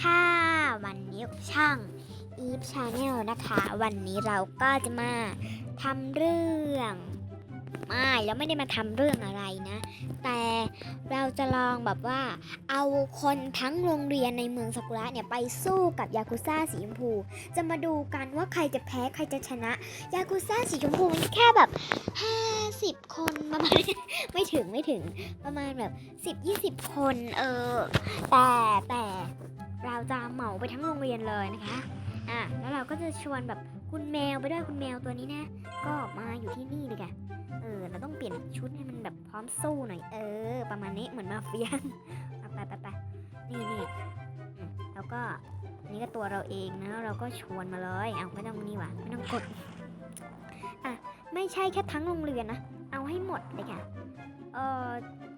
ค่ะ วันนี้ช่อง Eve Channel นะคะ วันนี้เราก็จะมาทำเรื่องไม่แล้วไม่ได้มาทำเรื่องอะไรนะ แต่เราจะลองแบบว่า เอาคนทั้งโรงเรียนในเมืองซากุระเนี่ยไปสู้กับยากุซ่าสีชมพู จะมาดูกันว่าใครจะแพ้ใครจะชนะ ยากุซ่าสีชมพูมันแค่แบบ 50 คนประมาณไม่ถึงไม่ถึงประมาณแบบ 10-20 คน เออ แต่แต่ เราจะเหมาไปทั้งโรงเรียนเลยนะคะ อะ แล้วเราก็จะชวนแบบคุณแมวไปด้วยคุณแมวตัวนี้นะ ก็มาอยู่ที่นี่เลยค่ะ เออ เราต้องเปลี่ยนชุดให้มันแบบพร้อมสู้หน่อย เออ ประมาณนี้เหมือนมาเฟียไปไปไปนี่นี่แล้วก็นนี้ก็ตัวเราเองนะ เราก็ชวนมาเลย เอาไม่ต้องนี่หว่าไม่ต้องกด อะ ไม่ใช่แค่ทั้งโรงเรียนนะ เอาให้หมดเลยค่ะ เออ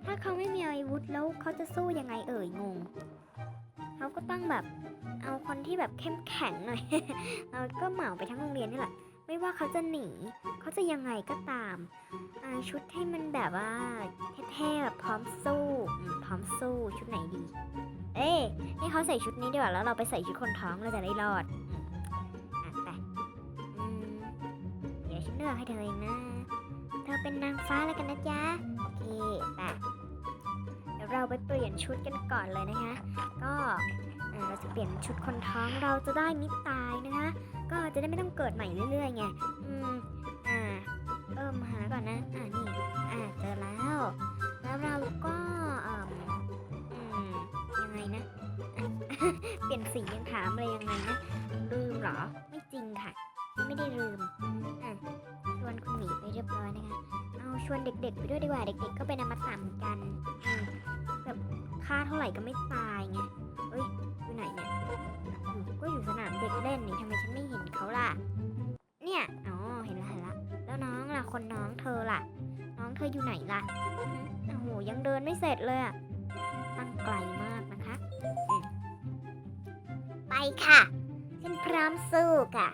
ถ้าเขาไม่มีอาวุธแล้วเขาจะสู้ยังไงเอ่ยงง เขาก็ต้องแบบเอาคนที่แบบเข้มแข็งหน่อย เราก็เหมาไปทั้งโรงเรียนนี่แหละ ไม่ว่าเขาจะหนี เขาจะยังไงก็ตามาชุดให้มันแบบว่าเท่ๆแบบพร้อมสู้ พร้อมสู้ชุดไหนดี เอ๊ะให้เขาใส่ชุดนี้ดีกว่าแล้วเราไปใส่ชุดคนท้องเราจะได้รอดอะไปเดี๋ยวฉันเลือกให้เธอเองนะ เธอเป็นนางฟ้าแล้วกันนะจ๊ะ ยนชุดกันก่อนเลยนะคะ ก็เราจะเปลี่ยนชุดคนท้องเราจะได้มิตายนะคะ ก็จะได้ไม่ต้องเกิดใหม่เรื่อยๆไง อืม อ่า เอิ่มหาก่อนนะ อ่านี่ อ่าเจอแล้ว แล้วเราก็เอ่มอืมยังไงนะอะเปลี่ยนสียังถามเลยยังไงนะ ลืมเหรอ ไม่จริงค่ะ ไม่ได้ลืม อะชวนคุณหมีไปเรียบร้อยนะคะ เอาชวนเด็กๆไปด้วยดีกว่า เด็กๆก็เป็นอมตะเหมือนกัน อืมแบบค่าเท่าไหร่ก็ไม่ตายไงเอ้ยอยู่ไหนเนี่ยก็อยู่สนามเด็กเล่นนี่ทำไมฉันไม่เห็นเขาล่ะ เนี่ย อ๋อ เห็นละเห็นละ แล้วน้องล่ะ คนน้องเธอล่ะ น้องเธออยู่ไหนล่ะ โอ้โห ยังเดินไม่เสร็จเลยอะตั้งไกลมากนะคะ ไปค่ะ ฉันพร้อมสู้ค่ะ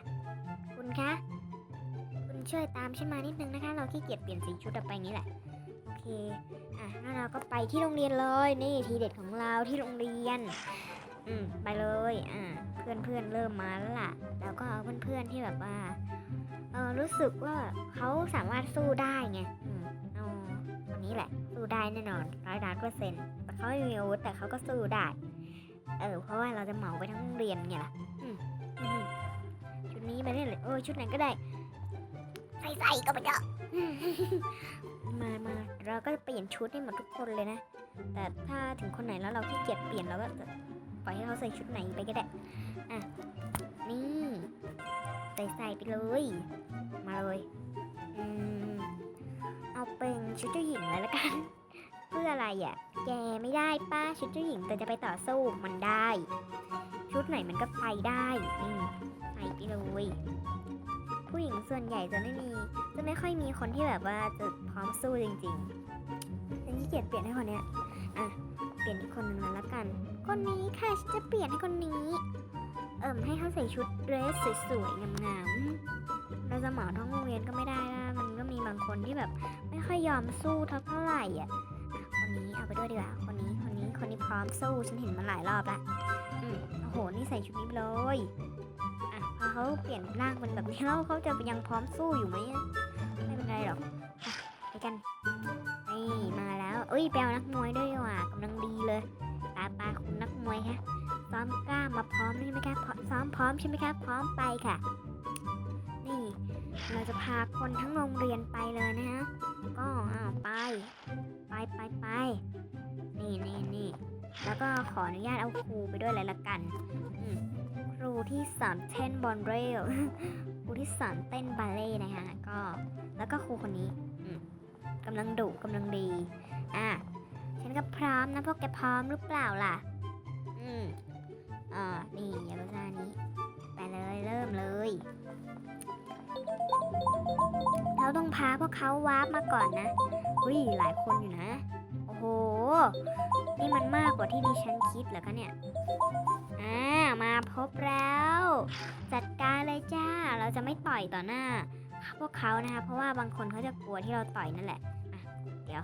คุณคะ คุณช่วยตามฉันมานิดนึงนะคะ เราขี้เกียจเปลี่ยนสีชุดอะไปงี้แหละ โอเค แล้วเราก็ไปที่โรงเรียนเลยนี่ทีเด็ดของเราที่โรงเรียน อืมไปเลยอ่าเพื่อนเพื่อนเริ่มมาแล้วล่ะ แล้วก็เอาเพื่อนเพื่อนที่แบบว่าเออรู้สึกว่าเขาสามารถสู้ได้ไงอืมเอาคนนี้แหละ สู้ได้แน่นอนร้อยล้านเปอร์เซ็นต์แต่เขาไม่มีอาวุธแต่เขาก็สู้ได้เออเพราะว่าเราจะเหมาไปทั้งโรงเรียนไงล่ะอืมอืมชุดนี้ไปเล่นเลยเออชุดไหนก็ได้ใส่ใส่ก็ไปเถอะ มามาเราก็จะเปลี่ยนชุดให้หมดทุกคนเลยนะ แต่ถ้าถึงคนไหนแล้วเราขี้เกียจเปลี่ยนเราก็จะปล่อยให้เขาใส่ชุดไหนไปก็ได้ อะ นี่ ใส่ใส่ไปเลย มาเลย อืม เอาเป็นชุดเจ้าหญิงเลยละกัน เพื่ออะไรอะ แกไม่ได้ป้าชุดเจ้าหญิงแต่จะไปต่อสู้มันได้ ชุดไหนมันก็ไปได้ นี่ใส่ไปเลย ผู้หญิงส่วนใหญ่จะไม่มี จะไม่ค่อยมีคนที่แบบว่าจะพร้อมสู้จริงๆฉันขี้เกียจเปลี่ยนให้คนเนี้ยอะเปลี่ยนอีกคนนึงแล้วละกัน คนนี้ค่ะฉันจะเปลี่ยนให้คนนี้ เอิ่มให้เขาใส่ชุดเดรสสวยๆงามๆเราจะเหมาทั้งโรงเรียนก็ไม่ได้นะมันก็มีบางคนที่แบบไม่ค่อยยอมสู้เท่าไหร่อะคนนี้เอาไปด้วยดีกว่าคนนี้คนนี้คนนี้พร้อมสู้ฉันเห็นมาหลายรอบละอืมโอ้โหนี่ใส่ชุดนี้เลย เขาเปลี่ยนร่างเป็นแบบนี้แล้วเขาจะยังพร้อมสู้อยู่ไหมไม่เป็นไรหรอกไปกันนี่มาแล้วเอ้ยแปลนักมวยด้วยว่ากำลังดีเลยตาปาคุณนักมวยฮะซ้อมกล้ามาพร้อมใช่ไหมคะพร้อมซ้อมพร้อมใช่ไหมคะพร้อมไปค่ะ นี่เราจะพาคนทั้งโรงเรียนไปเลยนะฮะก็อ้าวไป ไปไปไปนี่นี่นี่ แล้วก็ขออนุญาตเอาครูไปด้วยเลยละกันครูที่สอนเต้นบอลเรลครูที่สอนเต้นบัลเล่ต์นะคะก็แล้วก็ครูคนนี้กำลังดุกำลังดี อะ ฉันก็พร้อมนะพวกแกพร้อมหรือเปล่าล่ะ อืมเอ่านี่ยากุซ่านี้ ไปเลยเริ่มเลย เราต้องพาพวกเขาวาร์ปมาก่อนนะอุ้ยหลายคนอยู่นะ โอ้โห นี่มันมากกว่าที่ดิฉันคิดเหรอคะเนี่ย อ่า มาพบแล้ว จัดการเลยจ้า เราจะไม่ต่อยต่อหน้า พวกเขานะคะ เพราะว่าบางคนเขาจะกลัวที่เราต่อยนั่นแหละะเดี๋ยว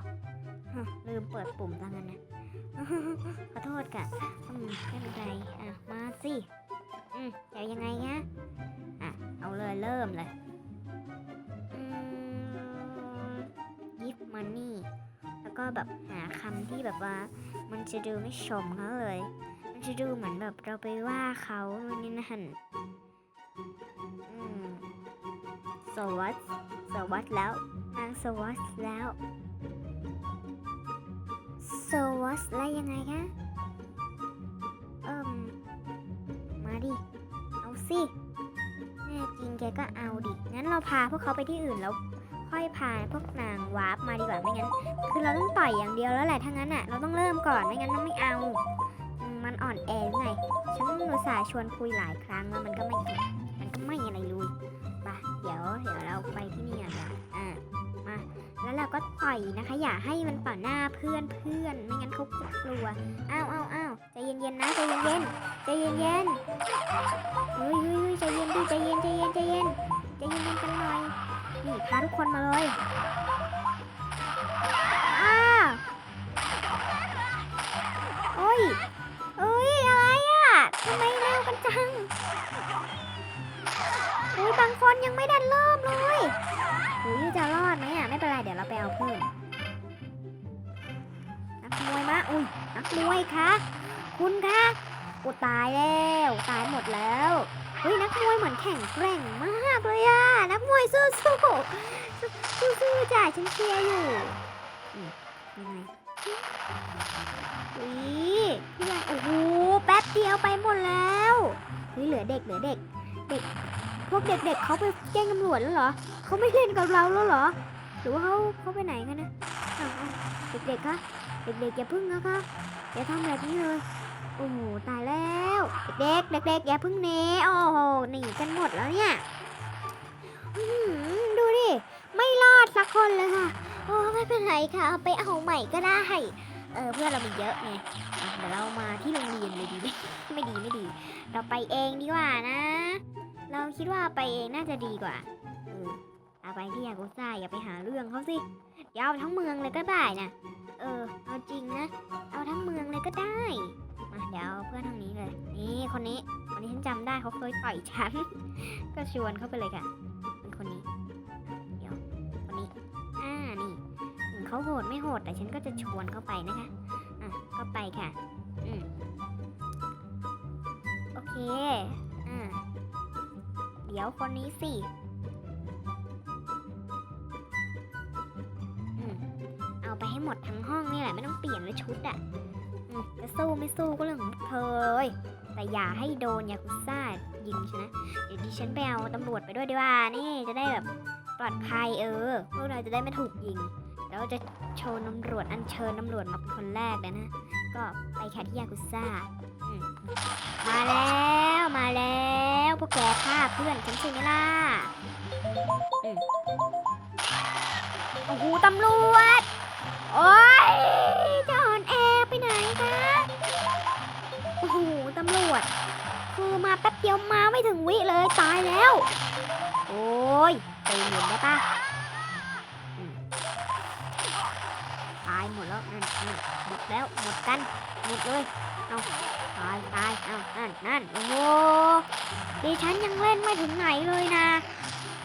ลืมเปิดปุ่มซะงั้นนะ ขอโทษกะไม่เป็นไร อะ มาสิ อืมเดี๋ยวยังไงฮะอะ เอาเลยเริ่มเลยยิฟมันนี่ แล้วก็แบบหาคำที่แบบว่า มันจะดูไม่ชมเขาเลย มันจะดูเหมือนแบบเราไปว่าเขานู่นนี่นั่นอืม so what so what แล้ว นาง so what แล้ว so what แล้วยังไงคะเอิ่มมาดิ เอาสิแน่จริงแกก็เอาดิ งั้นเราพาพวกเขาไปที่อื่นแล้ว ค่อยพาพวกนางวาร์ปมาดีกว่าไม่งั้น คือเราต้องต่อยอย่างเดียวแล้วแหละถ้างั้นอะเราต้องเริ่มก่อนไม่งั้นมันไม่เอา มันอ่อนแอไงฉันอุตส่าห์ชวนคุยหลายครั้งแล้วมันก็ไม่มันก็ไม่อะไรเลยไปเดี๋ยวเดี๋ยวเราไปที่นี่ก่อนนะอ่ามาแล้วเราก็ต่อยนะคะ อย่าให้มันต่อหน้าเพื่อนเพื่อนไม่งั้นเขาจะกลัวอ้าวอ้าวอ้าวใจเย็นๆนะใจเย็นๆใจเย็นๆเฮ้ยเฮ้ยเฮ้ยใจเย็นดิใจเย็นใจเย็นใจเย็นใจเย็นกันหน่อย นี่พาทุกคนมาเลยอ้าโอ้ยเอ้ย อะไรอะทำไมเร็วกันจังอุ้ยบางคนยังไม่ได้เริ่มเลยอุ้ยจะรอดไหมอะ ไม่เป็นไร เดี๋ยวเราไปเอาเพิ่ม นักมวยมาอุ้ย นักมวยคะ คุณคะกูตายแล้ว ตายหมดแล้ว เฮ้ยนักมวยเหมือนแข็งแกร่งมากเลยอะนักมวยสู้สู้สู้สู้จ้ะฉันเชียร์อยู่ยังไงอุ้ยพี่วันโอ้โหแป๊บเดียวไปหมดแล้วเฮ้ยเหลือเด็กเหลือเด็ก เด็ก พวกเด็กๆเขาไปแจ้งตำรวจแล้วเหรอเขาไม่เล่นกับเราแล้วเหรอหรือว่าเขาเขาไปไหนกันนะเด็กๆคะเด็กๆอย่าพึ่งนะคะอย่าทำแบบนี้เลย โอ้โหตายแล้ว เด็กๆเด็กๆอย่าพึ่งเนโอ้โหหนีกันหมดแล้วเนี่ยดูดิ ไม่รอดสักคนเลยค่ะ โอ้ไม่เป็นไรค่ะเอาไปเอาใหม่ก็ได้ เออเพื่อนเรามีเยอะไงเดี๋ยวเรามาที่โรงเรียนเลยดีไหมไม่ดีไม่ดี เราไปเองดีกว่านะ เราคิดว่าไปเองน่าจะดีกว่าเออเอาไปที่ยากุซ่าอย่าไปหาเรื่องเขาสิเดี๋ยวเอาทั้งเมืองเลยก็ได้นะเออเอาจริงนะ เอาทั้ง คนนี้คนนี้ฉันจำได้เขาเคยต่อยฉัน ก็ชวนเขาไปเลยค่ะเป็นคนนี้ เดี๋ยวคนนี้ อ่า นี่ถึงเขาโหดไม่โหด แต่ฉันก็จะชวนเขาไปนะคะ อะ ก็ไปค่ะ อืม โอเค อ่า เดี๋ยวคนนี้สิอืมเอาไปให้หมดทั้งห้องนี่แหละ ไม่ต้องเปลี่ยนเลยชุดอะ่ะจะสู้ไม่สู้ก็เรื่องของเธอเลย แต่อย่าให้โดนยากุซ่ายิงฉันะ เดี๋ยวดิฉันไปเอาตำรวจไปด้วยดีกว่า นี่จะได้แบบปลอดภัยเออ พวกเราจะได้ไม่ถูกยิง แล้วจะโชว์ตำรวจอัญเชิญตำรวจมาเป็นคนแรกเลยนะ ก็ไปแค่ที่ยากุซ่า มาแล้วมาแล้วพวกแกฆ่าเพื่อนฉันใช่ไหมล่ะโอ้โหตำรวจ โอ๊ยจะอ่อนแอไปไหนคะโอ้โห วจคือมาแป๊บเดียวมาไม่ถึงวิเลยตายแล้ว โอ้ยใจเย็นได้ปะตายหมดแล้วนั่นนั่นหมดแล้วหมดกันหมดเลยเอาตายตายเอานั่นนั่นโอ้โหดิฉันยังเล่นไม่ถึงไหนเลยนะ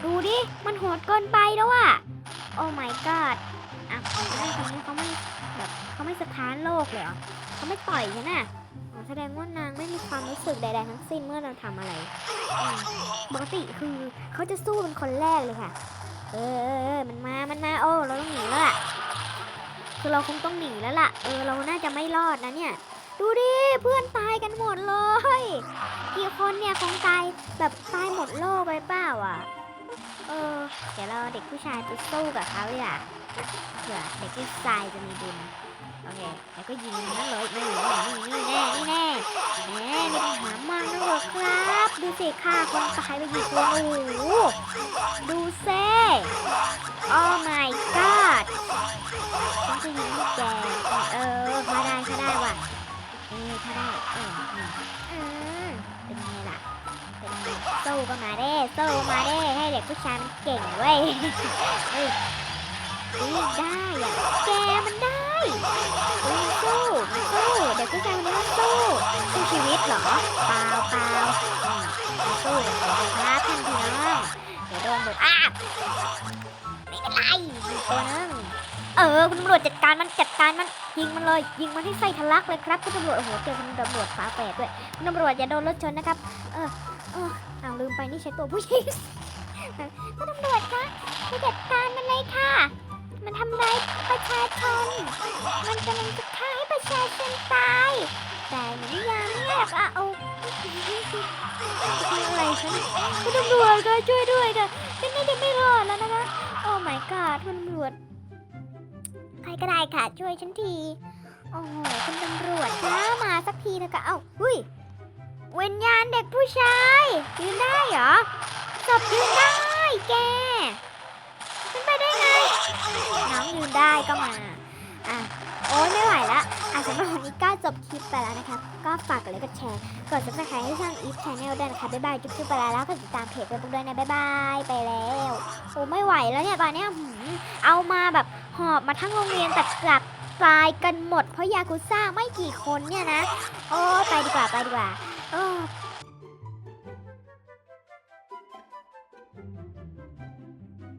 ดูดิ มันโหดเกินไปแล้วอะโอ้ my god อะคนนี้คนนี้เขา เขาไม่สถานโลกเลยเหรอเขาไม่ต่อยฉันน่ะอ๋อแสดงว่านางไม่มีความรู้สึกใด ๆ ทั้งสิ้นเมื่อเราทำอะไรอืมปกติคือเขาจะสู้เป็นคนแรกเลยค่ะ เออเออเออมันมา มันมา โอ้ เราต้องหนีแล้วล่ะ คือเราคงต้องหนีแล้วล่ะ เออ เราน่าจะไม่รอดนะเนี่ย ดูดิ เพื่อนตายกันหมดเลย กี่คนเนี่ยคงตายแบบตายหมดโลกไปเปล่าอะ เออ เดี๋ยวเราเอาเด็กผู้ชายไปสู้กับเขาเลยอะเผื่อเด็กผู้ชายจะมีบุญ เค แล้วก็ยิงนั่นเลยนี่นี่นี่แน่นี่แน่แน่ไม่ต้องหามากนะหรอครับ ดูสิฆ่าคนตายไปกี่คนโอ้โหดูเซ่โอ้ my god ฉันจะยิงลูกแกเออฆ่าได้ฆ่าได้ว่ะเออฆ่าได้เออนี่เออเป็นไงล่ะเป็นไงสู้ก็มาเด้สู้มาเด้ให้เด็กผู้ชายมันเก่งเว้ยเฮ้ยได้อะแกมันได้ สู้มันสู้ เด็กผู้ชายคนนี้มันสู้สู้ชีวิตเหรอเปล่าเปล่าอืมมันสู้อย่างเดียวครับท่านพี่น้องเดี๋ยวโดนโดนอ้าไม่เป็นไรตัวนึงเออคุณตำรวจจัดการมันจัดการมันยิงมันเลย ยิงมันให้ไส้ทะลักเลยครับคุณตำรวจโอ้โหเจอคุณตำรวจฝาแฝดด้วยคุณตำรวจอย่าโดนรถชนนะครับ เออเอออ้าวลืมไปนี่ใช้ตัวผู้หญิงคุณตำรวจคะไปจัดการมันเลยค่ะ มันทำร้ายประชาชน มันกำลังจะฆ่าให้ประชาชนตาย แต่หนูไม่อมเนี่ยหรอกอะเอาอะไรฉันคุณตำรวจก็ช่วยด้วยค่ะฉันไม่ได้ไม่รอดแล้วนะคะ โอ้ my god คุณตำรวจ ใครก็ได้ค่ะ ช่วยฉันที โอ้โหคุณตำรวจคะมาสักทีนะคะเอ้าหุ้ยวิญญาณเด็กผู้ชายยืนได้เหรอศพยืนได้แก น้องยืนได้ก็มา อะ โอ้ยไม่ไหวละอะสำหรับวันนี้ก็จบคลิปไปแล้วนะคะก็ฝากกดไลค์กดแชร์ กด subscribe ให้ช่อง Eve Channel ด้วยนะคะ บ๊ายบายจุ๊บๆไปแล้วแล้วก็ติดตามเพจเฟซบุ๊กด้วยนะ บ๊ายบาย ไปแล้ว โอ้ไม่ไหวแล้วเนี่ยตอนเนี้ยหืมเอามาแบบหอบมาทั้งโรงเรียนแต่กลับตายกันหมด เพราะยากุซ่าไม่กี่คนเนี่ยนะ โอ้ไปดีกว่าไปดีกว่าโอ้